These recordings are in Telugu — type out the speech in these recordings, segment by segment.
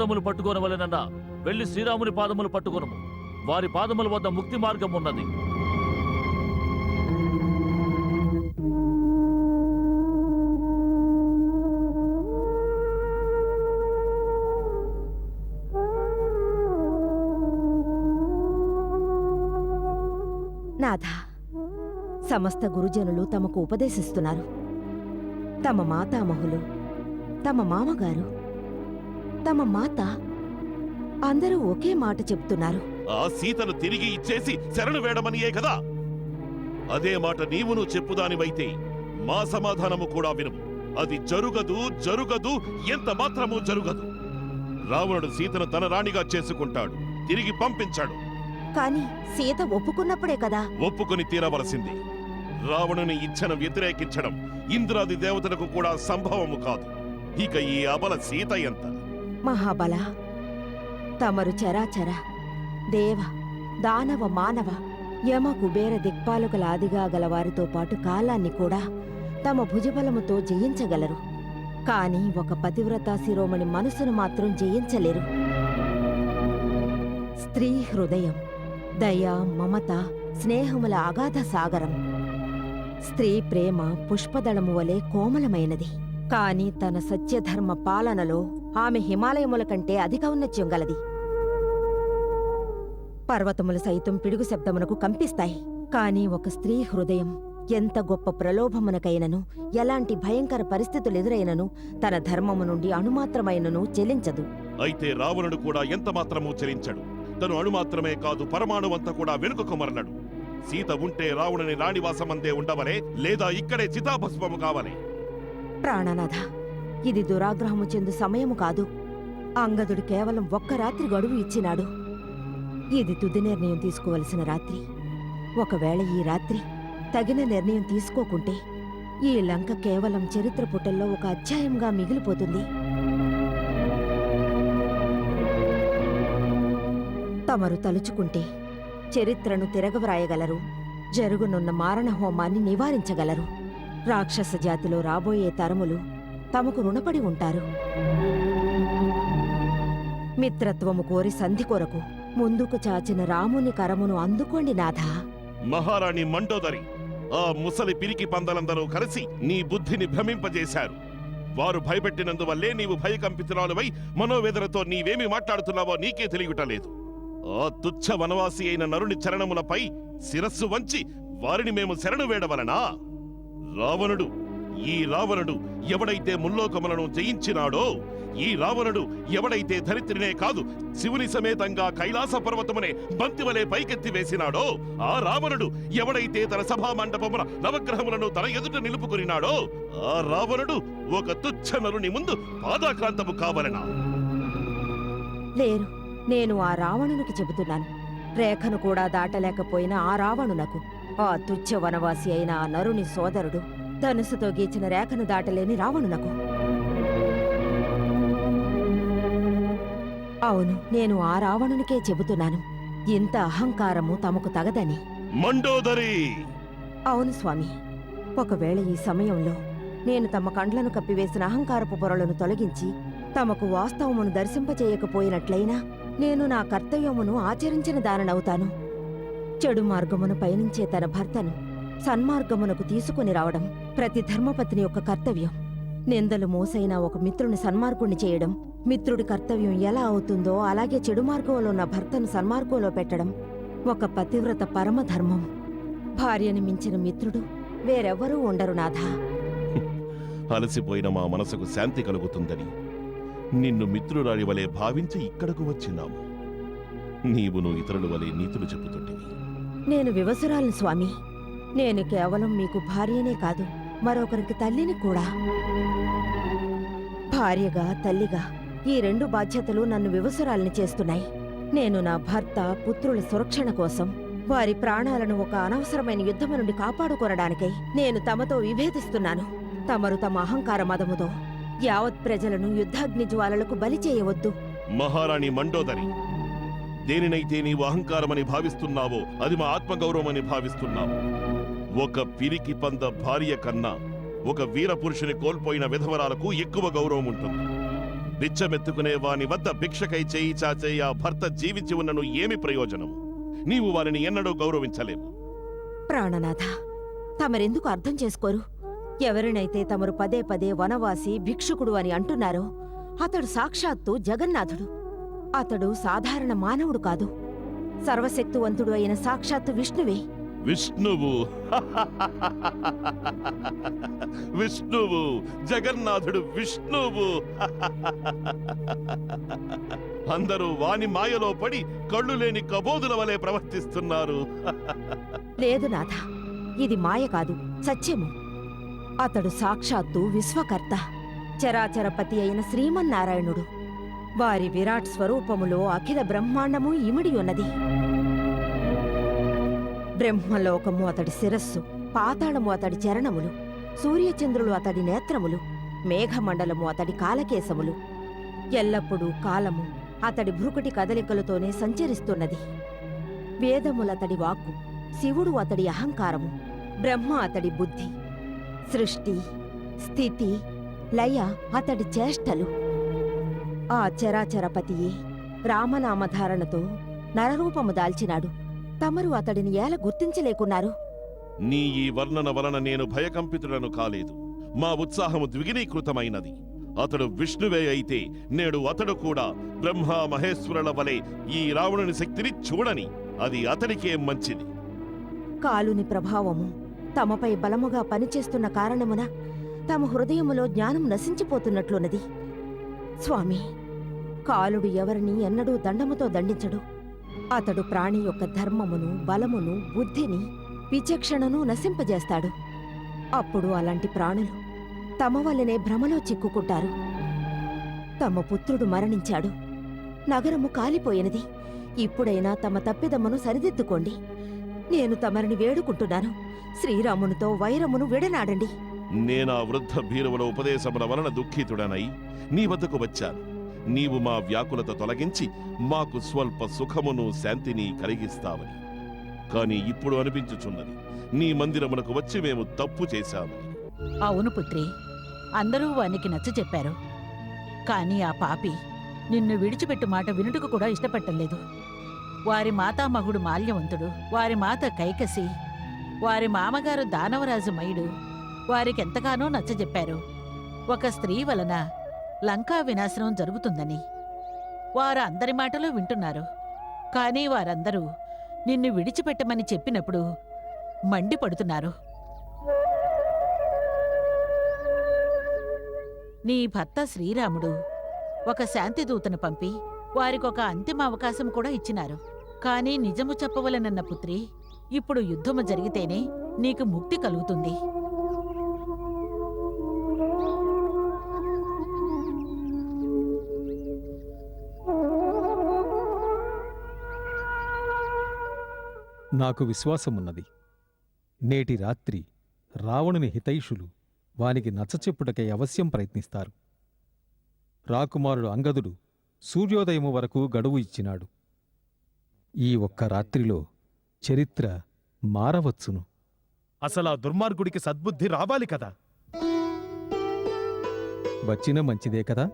పాదములు పట్టుకోనవలెనన్న. వెళ్ళి శ్రీరాముని పాదములు పట్టుకొనుము. వారి పాదముల వద్ద ముక్తి మార్గం ఉన్నది. నాథ సమస్త గురుజనులు తమకు ఉపదేశిస్తున్నారు. తమ మాతామహులు తమ మామగారు తమ మాత అందరూ ఒకే మాట చెప్తున్నారు ఆ సీతను తిరిగి ఇచ్చేసి శరణు వేడమనియే కదా? అదే మాట నీవును చెప్పుదానివైతే మా సమాధానము కూడా వినుము అది జరుగదు జరుగదు ఎంత మాత్రము జరుగదు. రావణుడు సీతను తన రాణిగా చేసుకుంటాడు తిరిగి పంపించాడు. కాని సీత ఒప్పుకున్నప్పుడే కదా? ఒప్పుకొని తీరవలసింది. రావణుని ఇచ్ఛను వ్యతిరేకించడం ఇంద్రాది దేవతలకు కూడా సంభవము కాదు. ఇక ఈ అబల సీత ఎంత? మహాబల తమరు చరాచర దేవ దానవ మానవ యమ కుబేర దిక్పాలకుల ఆదిగా గల వారితో పాటు కాలాన్ని కూడా తమ భుజబలముతో జయించగలరు. కాని ఒక పతివ్రతా శిరోమణి మనసును మాత్రం జయించలేరు. స్త్రీ హృదయం దయ మమత స్నేహముల అగాధ సాగరం. స్త్రీ ప్రేమ పుష్పదళము వలె కోమలమైనది. కాని తన సత్యధర్మ పాలనలో ఆమె హిమాలయముల కంటే అధిక ఔన్నత్యం గలది. పర్వతములు సైతం పిడుగు శబ్దమునకు కంపిస్తాయి. కాని ఒక స్త్రీ హృదయం ఎంత గొప్ప ప్రలోభమునకైనను ఎలాంటి భయంకర పరిస్థితులు ఎదురైనను తన ధర్మము నుండి అణుమాత్రమైనను చెలించదు. అయితే రావణుడు కూడా ఎంత మాత్రమూ చలించడు. తను అణుమాత్రమే కాదు పరమాణువంతా కూడా వెనుకకు మరలడు సీత ఉంటే రావణుని రాణివాసమందే ఉండవలే లేదా ఇక్కడే చితాభస్మము కావలే. ప్రాణనాథ ఇది దురాగ్రహము చెందు సమయము కాదు. అంగదుడు కేవలం ఒక్క రాత్రి గడువు ఇచ్చినాడు. ఇది తుది నిర్ణయం తీసుకోవలసిన రాత్రి. ఒకవేళ ఈ రాత్రి తగిన నిర్ణయం తీసుకోకుంటే ఈ లంక కేవలం చరిత్ర పుటల్లో ఒక అధ్యాయంగా మిగిలిపోతుంది. తమరు తలుచుకుంటే చరిత్రను తిరగవ్రాయగలరు. జరుగునున్న మారణ హోమాన్ని నివారించగలరు. రాక్షస జాతిలో రాబోయే తరములు తమకు రుణపడి ఉంటారు. మిత్రత్వము కోరి సంధి కొరకు ముందుకు చాచిన రాముని కరమును అందుకోండి నాథ. మహారాణి మండోదరి ఆ ముసలి పిరికి పందలందరూ కలిసి నీ బుద్ధిని భ్రమింపజేశారు. వారు భయపెట్టినందువల్లే నీవు భయకంపితురాలువై మనోవేదనతో నీవేమి మాట్లాడుతున్నావో నీకే తెలియటలేదు ఆ తుచ్చ వనవాసి అయిన నరుని చరణములపై శిరస్సు వంచి వారిని మేము శరణు వేడవలనా? రావణుడు ఈ రావణుడు ఎవడైతే ముల్లోకములను జయించినాడో ఈ రావణుడు ఎవడైతే ధరిత్రినే కాదు శివుని సమేతంగా కైలాస పర్వతమునే బంతివలే పైకెత్తి వేసినాడో ఆ రావణుడు ఎవడైతే తన సభా మండపమున నవగ్రహములను తన ఎదుట నిలుపుకొనినాడో ఆ రావణుడు ఒక తుచ్చ నరుని ముందు పాదాక్రాంతము కావలనా. లేరు నేను ఆ రావణునికి చెబుతున్నాను. రేఖను కూడా దాటలేకపోయిన ఆ రావణునకు ఆ తుచ్చ వనవాసి అయిన ఆ నరుని సోదరుడు ధనుసుతో గీచిన రేఖను దాటలేని రావణునకు అవును నేను ఆ రావణునికే చెబుతున్నాను. ఇంత అహంకారము తమకు తగదని. మండోదరి! అవును స్వామి. ఒకవేళ ఈ సమయంలో నేను తమ కండ్లను కప్పివేసిన అహంకారపు పొరలను తొలగించి తమకు వాస్తవమును దర్శింపచేయకపోయినట్లయినా నేను నా కర్తవ్యమును ఆచరించిన దాననవుతాను. చెడు మార్గమును పయనించే తన భర్తను సన్మార్గమునకు తీసుకుని రావడం ప్రతి ధర్మపత్ని యొక్క కర్తవ్యం. నిందలు మోసైన ఒక మిత్రుని సన్మార్గుణ్ణి చేయడం మిత్రుడి కర్తవ్యం ఎలా అవుతుందో అలాగే చెడు మార్గంలో ఉన్న భర్తను సన్మార్గంలో పెట్టడం ఒక పతివ్రత పరమధర్మం. భార్యని మించిన మిత్రుడు వేరెవ్వరూ ఉండరు నాథా. అలసిపోయిన మా మనసుకు శాంతి కలుగుతుందని నిన్ను మిత్రురాలి వలె భావించి ఇక్కడకు వచ్చినాము. నీవును ఇతరుల వలె నీతులు చెబుతుంటివి నేను వివసురాలను స్వామి. నేను కేవలం మీకు భార్యనే కాదు మరొకరికి తల్లిని కూడా. భార్యగా తల్లిగా ఈ రెండు బాధ్యతలు నన్ను వివసురాల్ని చేస్తున్నాయి. నేను నా భర్త పుత్రుల సురక్షణ కోసం వారి ప్రాణాలను ఒక అనవసరమైన యుద్ధము నుండి కాపాడుకొనడానికై నేను తమతో విభేదిస్తున్నాను. తమరు తమ అహంకార మదముతో యావత్ ప్రజలను యుద్ధాగ్ని జ్వాలలకు బలి చేయవద్దు. మహారాణి మండోదరి దేనినైతే నీవు అహంకారమని భావిస్తున్నావో అది మా ఆత్మగౌరవమని భావిస్తున్నావు. ఒక పిరికి పంద భార్య కన్నా ఒక వీరపురుషుని కోల్పోయిన విధవరాలకు ఎక్కువ గౌరవం ఉంటుంది. బిచ్చమెత్తుకునే వాని వద్ద భిక్షకై చేయి చాచే ఆ భర్త జీవించి ఉన్నను ఏమి ప్రయోజనం నీవు వారిని ఎన్నడూ గౌరవించలేవు. ప్రాణనాథ తమరెందుకు అర్థం చేసుకోరు? ఎవరినైతే తమరు పదే పదే వనవాసి భిక్షుకుడు అని అంటున్నారో అతడు సాక్షాత్తు జగన్నాథుడు. అతడు సాధారణ మానవుడు కాదు. సర్వశక్తివంతుడు అయిన సాక్షాత్తు విష్ణువే. విష్ణువు. విష్ణువు. జగన్నాథుడు విష్ణువు. అందరూ వాని మాయలో పడి కళ్ళు లేని కబోదుల వలె ప్రవర్తిస్తున్నారు. లేదు నాథ ఇది మాయ కాదు సత్యము. అతడు సాక్షాత్తు విశ్వకర్త చరాచరపతి అయిన శ్రీమన్నారాయణుడు. వారి విరాట్ స్వరూపములో అఖిల బ్రహ్మాండము ఇమిడి ఉన్నది. బ్రహ్మలోకము అతడి శిరస్సు పాతాళము అతడి చరణములు సూర్యచంద్రులు అతడి నేత్రములు మేఘమండలము అతడి కాలకేశములు. ఎల్లప్పుడూ కాలము అతడి భ్రుకుటి కదలికలతోనే సంచరిస్తున్నది. వేదములతడి వాక్కు శివుడు అతడి అహంకారము బ్రహ్మ అతడి బుద్ధి సృష్టి స్థితి లయ అతడి చేష్టలు. ఆ చరాచరపతియే రామనామధారణతో నరరూపము దాల్చినాడు. తమరు అతడిని ఏల గుర్తించలేకున్నారు? నీ ఈ వర్ణన వలన నేను భయకంపితుడను కాలేదు. మా ఉత్సాహము ద్విగుణీకృతమైనది. అతడు విష్ణువే అయితే నేడు అతడు కూడా బ్రహ్మ మహేశ్వరుల వలె ఈ రావణుని శక్తిని చూడని. అది అతడికే మంచిది. కాలుని ప్రభావము తమపై బలముగా పనిచేస్తున్న కారణమున తమ హృదయములో జ్ఞానం నశించిపోతున్నట్లున్నది. స్వామి కాలుడు ఎవరిని ఎన్నడూ దండముతో దండించడు. అతడు ప్రాణి యొక్క ధర్మమును బలమును బుద్ధిని విచక్షణను నశింపజేస్తాడు. అప్పుడు అలాంటి ప్రాణులు తమ వల్లనే భ్రమలో చిక్కుకుంటారు. తమ పుత్రుడు మరణించాడు. నగరము కాలిపోయినది. ఇప్పుడైనా తమ తప్పిదమ్మను సరిదిద్దుకోండి. నేను తమరిని వేడుకుంటున్నాను. శ్రీరామునితో వైరమును విడనాడండి. నేనా వృద్ధ భీరువుల ఉపదేశముల వలన దుఃఖితుడనై నీ వద్దకు వచ్చాను. నీవు మా వ్యాకులత తొలగించి మాకు స్వల్ప సుఖమును శాంతిని కలిగిస్తావని. కాని ఇప్పుడు అనిపించుచున్నది నీ మందిరమునకు వచ్చి మేము తప్పు చేశామని. అవును పుత్రి అందరూ వానికి నచ్చ చెప్పారు. కాని ఆ పాపి నిన్ను విడిచిపెట్టు మాట వినుటకు కూడా ఇష్టపట్టలేదు వారి మాతామహుడు మాల్యవంతుడు వారి మాత కైకసి వారి మామగారు దానవరాజు మయుడు వారికెంతగానో నచ్చజెప్పారు ఒక స్త్రీ వలన లంకా వినాశనం జరుగుతుందని. వారు అందరి మాటలు వింటున్నారు. కానీ వారందరూ నిన్ను విడిచిపెట్టమని చెప్పినప్పుడు మండిపడుతున్నారు. నీ భర్త శ్రీరాముడు ఒక శాంతిదూతను పంపి వారికొక అంతిమ అవకాశం కూడా ఇచ్చినారు. కానీ నిజము చెప్పవలనన్న పుత్రి ఇప్పుడు యుద్ధము జరిగితేనే నీకు ముక్తి కలుగుతుంది. నాకు విశ్వాసమున్నది. నేటి రాత్రి రావణుని హితైషులు వానికి నచ్చచెప్పుటకై అవశ్యం ప్రయత్నిస్తారు. రాకుమారుడు అంగదుడు సూర్యోదయము వరకు గడువు ఇచ్చినాడు. ఈ ఒక్క రాత్రిలో చరిత్ర మారవచ్చును. అసలు ఆ దుర్మార్గుడికి సద్బుద్ధి రావాలి కదా? వచ్చిన మంచిదే కదా?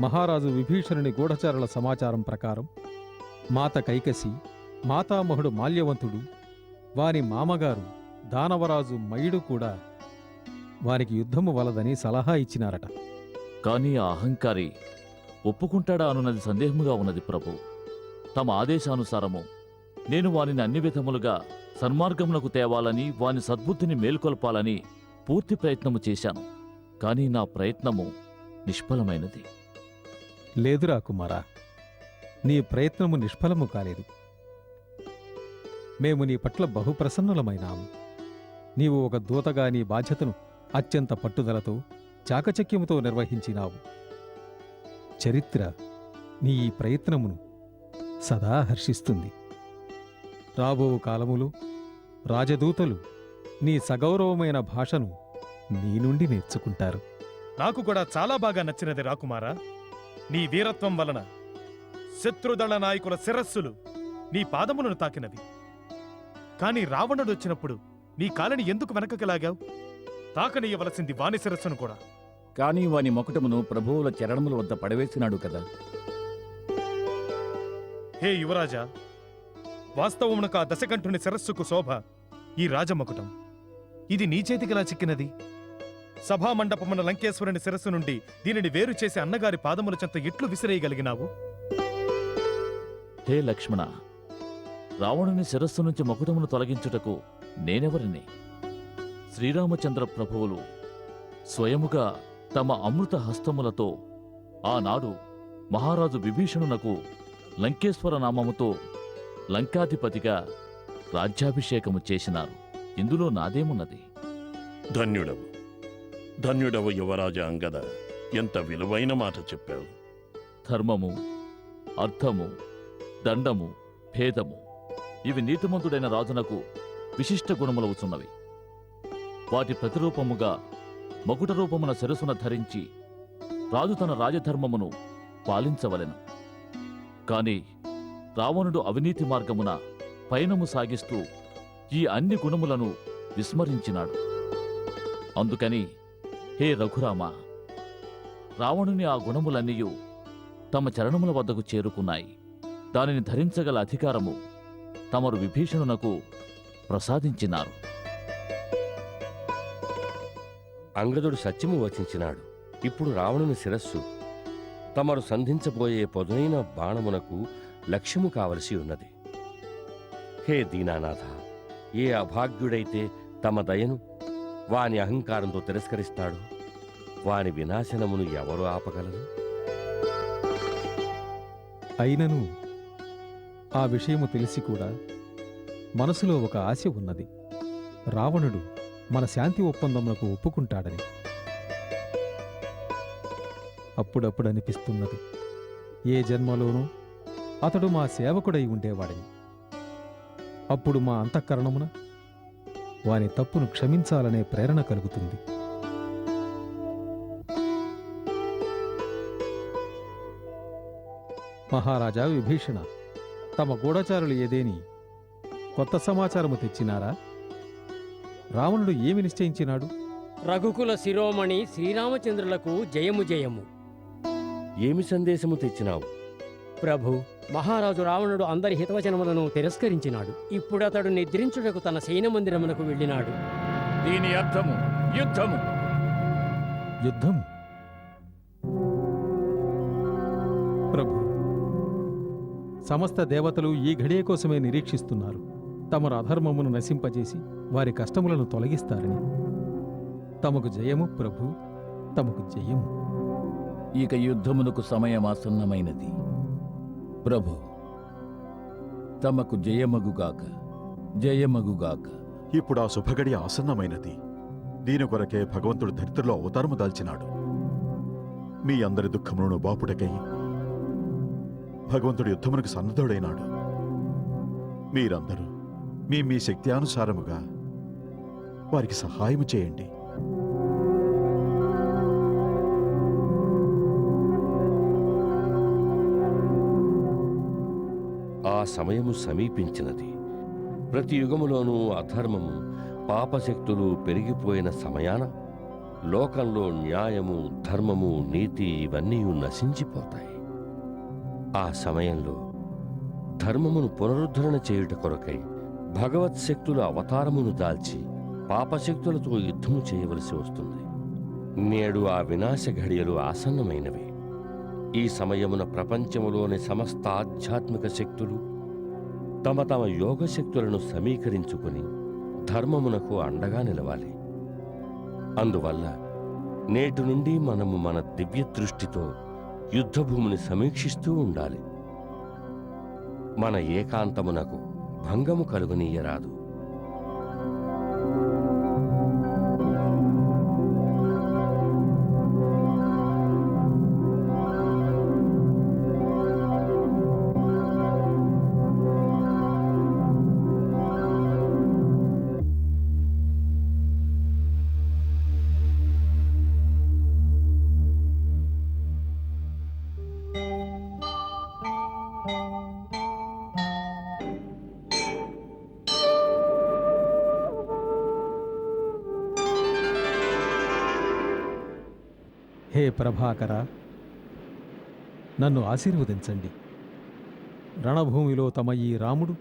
మహారాజు విభీషణుని గూఢచారుల సమాచారం ప్రకారం మాత కైకసి మాతామహుడు మాల్యవంతుడు వాని మామగారు దానవరాజు మయుడు కూడా వారికి యుద్ధము వలదని సలహా ఇచ్చినారట. కానీ ఆ అహంకారి ఒప్పుకుంటాడా అనున్నది సందేహముగా ఉన్నది ప్రభు. తమ ఆదేశానుసారము నేను వానిని అన్ని విధములుగా సన్మార్గమునకు తేవాలని వాని సద్బుద్ధిని మేల్కొల్పాలని పూర్తి ప్రయత్నము చేశాను. కానీ నా ప్రయత్నము నిష్ఫలమైనది. లేదురా కుమారా నీ ప్రయత్నము నిష్ఫలము కాలేదు. మేము నీ పట్ల బహుప్రసన్నులమైనాం. నీవు ఒక దూతగా నీ బాధ్యతను అత్యంత పట్టుదలతో చాకచక్యముతో నిర్వహించినావు. చరిత్ర నీ ఈ ప్రయత్నమును సదా హర్షిస్తుంది. రాబో కాలములో రాజదూతలు నీ సగౌరవమైన భాషను నీ నుండి నేర్చుకుంటారు. నాకు కూడా చాలా బాగా నచ్చినది రాకుమారా నీ వీరత్వం వలన శత్రుదళ నాయకుల శిరస్సులు నీ పాదములను తాకినవి. కాని రావణుడు వచ్చినప్పుడు నీ కాలిని ఎందుకు వెనకకి లాగావు? తాకనీయవలసింది వాని శిరస్సును కూడా. కానీ వాని మొకటమును ప్రభువుల చరణముల వద్ద పడవేసినాడు కదా. హే యువరాజా వాస్తవమునకు ఆ దశకంఠుని శిరస్సుకు శోభ ఈ రాజమకుటం. ఇది నీ చేతికిలా చిక్కినది. సభా మండపమున లంకేశ్వరుని శిరస్సు నుండి దీనిని వేరు చేసి అన్నగారి పాదముల చెంత ఎట్లు విసిరేయగలిగినావు? హే లక్ష్మణ రావణుని శిరస్సు నుంచి మకుటమును తొలగించుటకు నేనెవరిని? శ్రీరామచంద్ర ప్రభువులు స్వయముగా తమ అమృత హస్తములతో ఆనాడు మహారాజు విభీషణునకు లంకేశ్వర నామముతో లంకాధిపతిగా రాజ్యాభిషేకము చేసినారు. ఇందులో నాదేమున్నది? ధన్యుడవు. ధన్యుడవు యువరాజా అంగద. ఎంత విలువైన మాట చెప్పావు. ధర్మము అర్థము దండము భేదము ఇవి నీతిమంతుడైన రాజునకు విశిష్ట గుణములవుచున్నవి. వాటి ప్రతిరూపముగా మకుట రూపమున శిరసున ధరించి రాజు తన రాజధర్మమును పాలించవలెను. కాని రావణుడు అవినీతి మార్గమున పయనము సాగిస్తూ ఈ అన్ని గుణములను విస్మరించినాడు. అందుకని హే రఘురామ రావణుని ఆ గుణములన్నీయు తమ చరణముల వద్దకు చేరుకున్నాయి. దానిని ధరించగల అధికారము తమరు విభీషణునకు ప్రసాదించినారు. అంగదుడు సత్యము వచించినాడు. ఇప్పుడు రావణుని శిరస్సు తమరు సంధించబోయే పొదునైన బాణమునకు లక్ష్యము కావలసి ఉన్నది. హే దీనానాథ ఏ అభాగ్యుడైతే తమ దయను వాని అహంకారంతో తిరస్కరిస్తాడు వాని వినాశనమును ఎవరు ఆపగలరు? అయినను ఆ విషయము తెలిసి కూడా మనసులో ఒక ఆశ ఉన్నది. రావణుడు మన శాంతి ఒప్పందములకు ఒప్పుకుంటాడని. అప్పుడప్పుడు అనిపిస్తున్నది. ఏ జన్మలోనూ అతడు మా సేవకుడై ఉండేవాడని. అప్పుడు మా అంతఃకరణమున వాని తప్పును క్షమించాలనే ప్రేరణ కలుగుతుంది. మహారాజా విభీషణ తమ గూఢచారులు ఏదేని కొత్త సమాచారము తెచ్చినారా? రావణుడు ఏమి నిశ్చయించినాడు? రఘుకుల శిరోమణి శ్రీరామచంద్రులకు జయము జయము. ఏమి సందేశము తెచ్చినావు? ప్రభు మహారాజు రావణుడు అందరి హితవచనములను తిరస్కరించినాడు. ఇప్పుడు అతడు నిద్రించుటకు తన సైన మందిరమునకు వెళ్ళినాడు. దీని అర్థము యుద్ధము. యుద్ధం సమస్త దేవతలు ఈ ఘడియ కోసమే నిరీక్షిస్తున్నారు. తమరు అధర్మమును నశింపజేసి వారి కష్టములను తొలగిస్తారని. తమకు జయము ప్రభు తమకు జయము. ఇక యుద్ధమునకు సమయమాసన్నమైనది ప్రభు తమకు జయమగుగాక జయమగుగాక ఇప్పుడు ఆ శుభగడి ఆసన్నమైనది. దీని కొరకే భగవంతుడు ధరిత్రిలో అవతారము దాల్చినాడు. మీ అందరి దుఃఖములను బాపుటకై భగవంతుడు యుద్ధమునకు సన్నద్ధుడైనాడు. మీరందరూ మీ మీ శక్తి అనుసారముగా వారికి సహాయము చేయండి. ఆ సమయము సమీపించినది. ప్రతి యుగములోనూ అధర్మము పాపశక్తులు పెరిగిపోయిన సమయాన లోకంలో న్యాయము ధర్మము నీతి ఇవన్నీ నశించిపోతాయి. ఆ సమయంలో ధర్మమును పునరుద్ధరణ చేయుట కొరకై భగవత్ శక్తుల అవతారమును దాల్చి పాపశక్తులతో యుద్ధము చేయవలసి వస్తుంది. నేడు ఆ వినాశ ఘడియలు ఆసన్నమైనవి. ఈ సమయమున ప్రపంచములోని సమస్త ఆధ్యాత్మిక శక్తులు తమ తమ యోగ శక్తులను సమీకరించుకుని ధర్మమునకు అండగా నిలవాలి. అందువల్ల నేటి నుండి మనము మన దివ్య దృష్టితో యుద్ధభూమిని సమీక్షిస్తూ ఉండాలి. మన ఏకాంతమునకు భంగము కలుగనీయరాదు. హే ప్రభాకర నన్ను ఆశీర్వదించండి. రణభూమిలో తమ ఈ రాముడు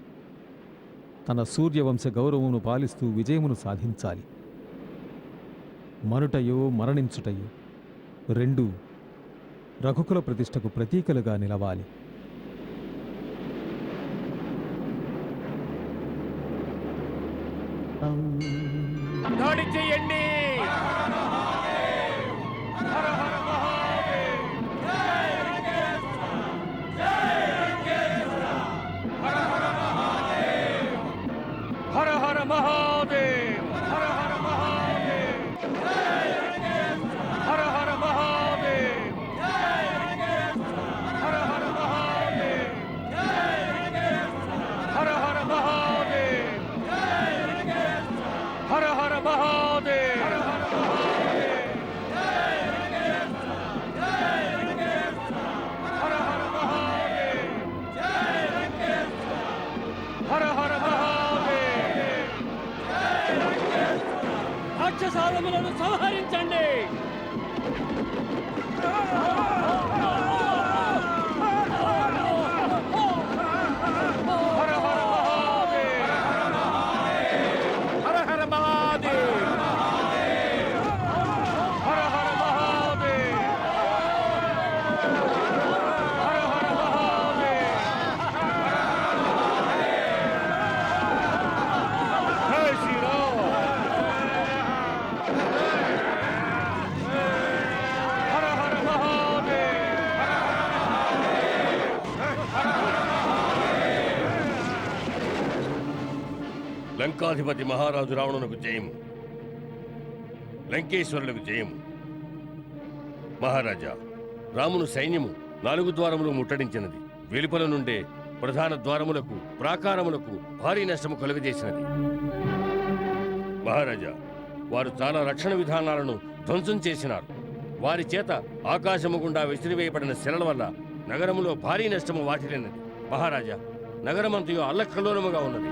తన సూర్యవంశ గౌరవమును పాలిస్తూ విజయమును సాధించాలి. మనుటయో మరణించుటయో రెండూ రఘుకుల ప్రతిష్టకు ప్రతీకలుగా నిలవాలి. దాడి లంకాధిపతి మహారాజు రావణునకు జయము లంకేశ్వరులకు జయము మహారాజా రామును సైన్యము నాలుగు ద్వారములు ముట్టడించినది. వెలుపల నుండే ప్రధాన ద్వారములకు ప్రాకారములకు భారీ నష్టము కలుగజేసినది. మహారాజా వారు చాలా రక్షణ విధానాలను ధ్వంసం చేసినారు. వారి చేత ఆకాశము గుండా విసిరివేయబడిన శిలల వల్ల నగరములో భారీ నష్టము వాటిల్లినది. మహారాజా నగరమంతయు అల్లకల్లోలముగా ఉన్నది.